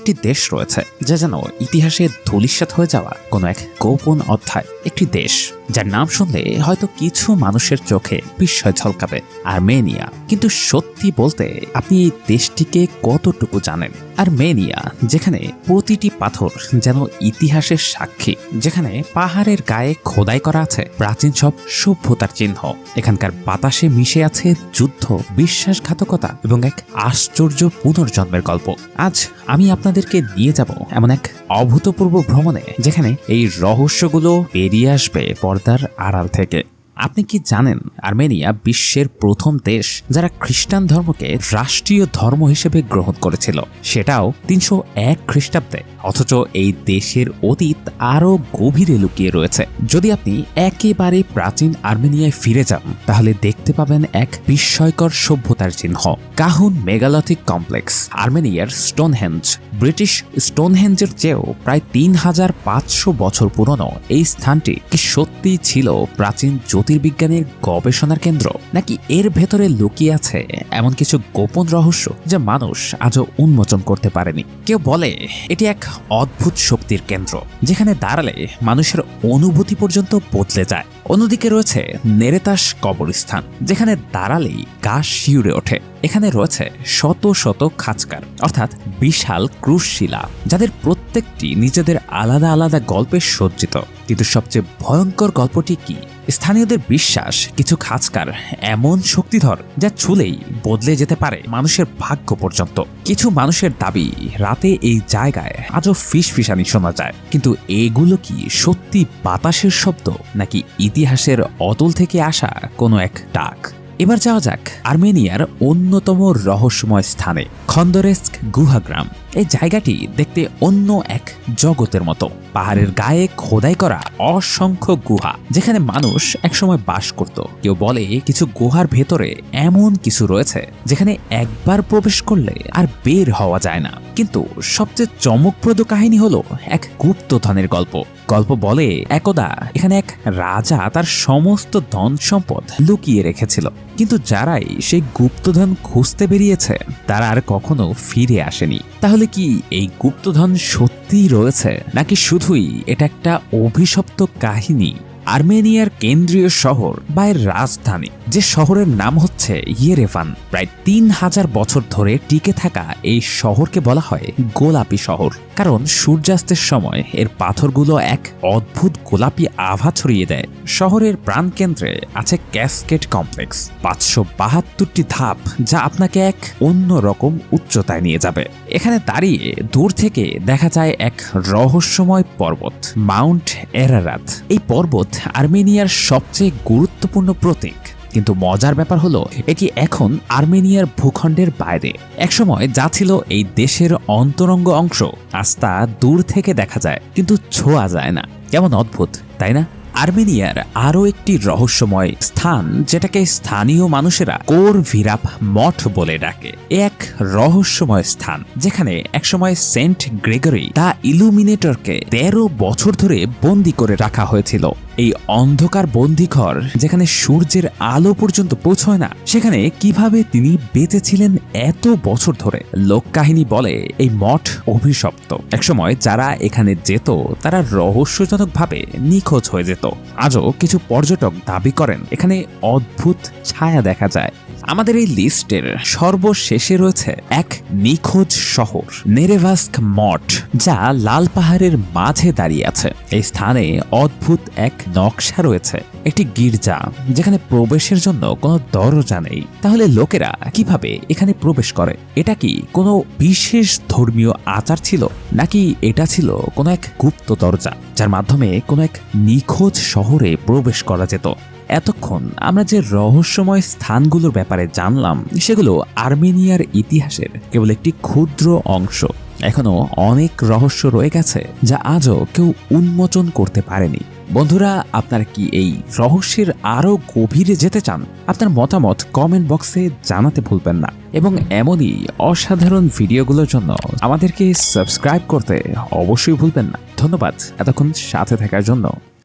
একটি দেশ রয়েছে যা যেন ইতিহাসে ধূলিসাৎ হয়ে যাওয়া কোনো এক গোপন অধ্যায়। একটি দেশ, যার নাম শুনলে হয়তো কিছু মানুষের চোখে বিস্ময় ঝলকাবে, আর্মেনিয়া। কিন্তু সত্যি বলতে আপনি এই দেশটিকে কতটুকু জানেন? আর্মেনিয়া, যেখানে প্রতিটি পাথর যেন ইতিহাসের সাক্ষী, যেখানে পাহাড়ের গায়ে খোদাই করা আছে, প্রাচীন সব সভ্যতার চিহ্ন। এখানকার বাতাসে মিশে আছে যুদ্ধ, বিশ্বাসঘাতকতা এবং এক আশ্চর্য পুনর্জন্মের গল্প। আজ আমি আপনাদেরকে নিয়ে যাব এমন এক অভূতপূর্ব ভ্রমণে, যেখানে এই রহস্যগুলো বেরিয়ে আসবে পর্দার আড়াল থেকে। আপনি কি জানেন আর্মেনিয়া বিশ্বের প্রথম দেশ যারা খ্রিস্টান ধর্মকে রাষ্ট্রীয় ধর্ম হিসেবে গ্রহণ করেছিল? সেটাও তিনশো এক খ্রিস্টাব্দে। অথচ এই দেশের অতীত আরও গভীরে লুকিয়ে রয়েছে। যদি আপনি একেবারে প্রাচীন আর্মেনিয়ায় ফিরে যান, তাহলে দেখতে পাবেন এক বিস্ময়কর সভ্যতার চিহ্ন। কাহুন মেগালথিক কমপ্লেক্স, আর্মেনিয়ার স্টোনহেঞ্জ ব্রিটিশ স্টোনহেঞ্জের চেয়েও প্রায় তিন হাজার পাঁচশো বছর পুরনো এই স্থানটি কি সত্যিই ছিল প্রাচীন জ্যোতির্বিজ্ঞানের গবেষণার কেন্দ্র? নাকি এর ভেতরে লুকিয়ে আছে এমন কিছু গোপন রহস্য যা মানুষ আজও উন্মোচন করতে পারেনি? কেউ বলে, এটি এক অদ্ভুত শক্তির কেন্দ্র, যেখানে দাঁড়ালে মানুষের অনুভূতি পর্যন্ত বদলে যায়। অন্যদিকে রয়েছে নেরেতাস কবরস্থান, যেখানে দাঁড়ালেই গা শিউরে ওঠে। এখানে রয়েছে শত শত খাঁচকার, অর্থাৎ বিশাল ক্রুশশিলা, যাদের প্রত্যেকটি নিজেদের আলাদা আলাদা গল্পে সজ্জিত। কিন্তু সবচেয়ে ভয়ঙ্কর গল্পটি কি? স্থানীয়দের বিশ্বাস কিছু খাঁচকার এমন শক্তিধর যা ছুলেই বদলে যেতে পারে মানুষের ভাগ্য পর্যন্ত। কিছু মানুষের দাবি, রাতে এই জায়গায় আজও ফিস ফিসানি শোনা যায়। কিন্তু এগুলো কি সত্যি বাতাসের শব্দ, নাকি ইতিহাসের অতল থেকে আসা কোনো এক ডাক? এবার যাওয়া যাক আর্মেনিয়ার অন্যতম রহস্যময় স্থানে, খন্দরেস্ক গুহাগ্রাম। এই জায়গাটি দেখতে অন্য এক জগতের মতো। পাহাড়ের গায়ে খোদাই করা অসংখ্য গুহা, যেখানে মানুষ একসময় বাস করত। কেউ বলে কিছু গুহার ভেতরে এমন কিছু রয়েছে, যেখানে একবার প্রবেশ করলে আর বের হওয়া যায় না। কিন্তু সবচেয়ে চমকপ্রদ কাহিনী হলো এক গুপ্তধনের গল্প। গল্প বলে একদা এখানে এক রাজা তার সমস্ত ধন সম্পদ লুকিয়ে রেখেছিল। কিন্তু যারাই সেই গুপ্তধন খুঁজতে বেরিয়েছে, তারা আর কখনো ফিরে আসেনি। তাহলে কি এই গুপ্তধন সত্যিই রয়েছে, নাকি শুধুই এটা একটা অভিশপ্ত কাহিনী? আর্মেনিয়ার কেন্দ্রীয় শহর বা এর রাজধানী। যে শহরের নাম হচ্ছে ইয়েরেভান। প্রায় তিন হাজার বছর ধরে টিকে থাকা এই শহরকে বলা হয় গোলাপি শহর। কারণ সূর্যাস্তের সময় এর পাথরগুলো এক অদ্ভুত গোলাপি আভা ছড়িয়ে দেয়। শহরের প্রাণকেন্দ্রে আছে ক্যাসকেট কমপ্লেক্স। পাঁচশো বাহাত্তরটি ধাপ যা আপনাকে এক অন্য রকম উচ্চতায় নিয়ে যাবে। এখানে দাঁড়িয়ে দূর থেকে দেখা যায় এক রহস্যময় পর্বত, মাউন্ট এরারাত। এই পর্বত আর্মেনিয়ার সবচেয়ে গুরুত্বপূর্ণ প্রতীক। কিন্তু মজার ব্যাপার হলো এটি এখন আর্মেনিয়ার ভূখণ্ডের বাইরে? একসময় যা ছিল এই দেশের অন্তরঙ্গ অংশ, আজ তা দূর থেকে দেখা যায়, কিন্তু ছোঁয়া যায় না। কেমন অদ্ভুত, তাই না? আর্মেনিয়ার আরও একটি রহস্যময় স্থান, যেটাকে স্থানীয় মানুষেরা কোর ভিরাপ মঠ বলে ডাকে। এক রহস্যময় স্থান, যেখানে একসময় সেন্ট গ্রেগরি তা ইলুমিনেটরকে তেরো বছর ধরে বন্দি করে রাখা হয়েছিল। এই অন্ধকার বন্দিঘর যেখানে সূর্যের আলো পর্যন্ত পৌঁছয় না, সেখানে কীভাবে তিনি বেঁচেছিলেন এত বছর ধরে? লোককাহিনী বলে এই মঠ অভিশপ্ত। একসময় যারা এখানে যেত, তারা রহস্যজনকভাবে নিখোঁজ হয়ে যেত। আজও কিছু পর্যটক দাবি করেন, এখানে অদ্ভুত ছায়া দেখা যায়। আমাদের এই লিস্টের সর্বশেষে রয়েছে এক নিখোঁজ শহর, নেরেভাস্ক মঠ, যা লাল পাহাড়ের মাঝে দাঁড়িয়ে আছে। এই স্থানে অদ্ভুত এক নকশা রয়েছে। একটি গির্জা, যেখানে প্রবেশের জন্য কোনো দরজা নেই। তাহলে লোকেরা কীভাবে এখানে প্রবেশ করে? এটা কি কোনো বিশেষ ধর্মীয় আচার ছিল, নাকি এটা ছিল কোনো এক গুপ্ত দরজা, যার মাধ্যমে কোনো এক নিখোঁজ শহরে প্রবেশ করা যেত? এতক্ষণ আমরা যে রহস্যময় স্থানগুলোর ব্যাপারে জানলাম, সেগুলো আর্মেনিয়ার ইতিহাসের কেবল একটি ক্ষুদ্র অংশ। এখনও অনেক রহস্য রয়ে গেছে যা আজও কেউ উন্মোচন করতে পারেনি। বন্ধুরা, আপনারা কি এই রহস্যের আরও গভীরে যেতে চান? আপনার মতামত কমেন্ট বক্সে জানাতে ভুলবেন না। এবং এমনই অসাধারণ ভিডিওগুলোর জন্য আমাদেরকে সাবস্ক্রাইব করতে অবশ্যই ভুলবেন না। ধন্যবাদ এতক্ষণ সাথে থাকার জন্য।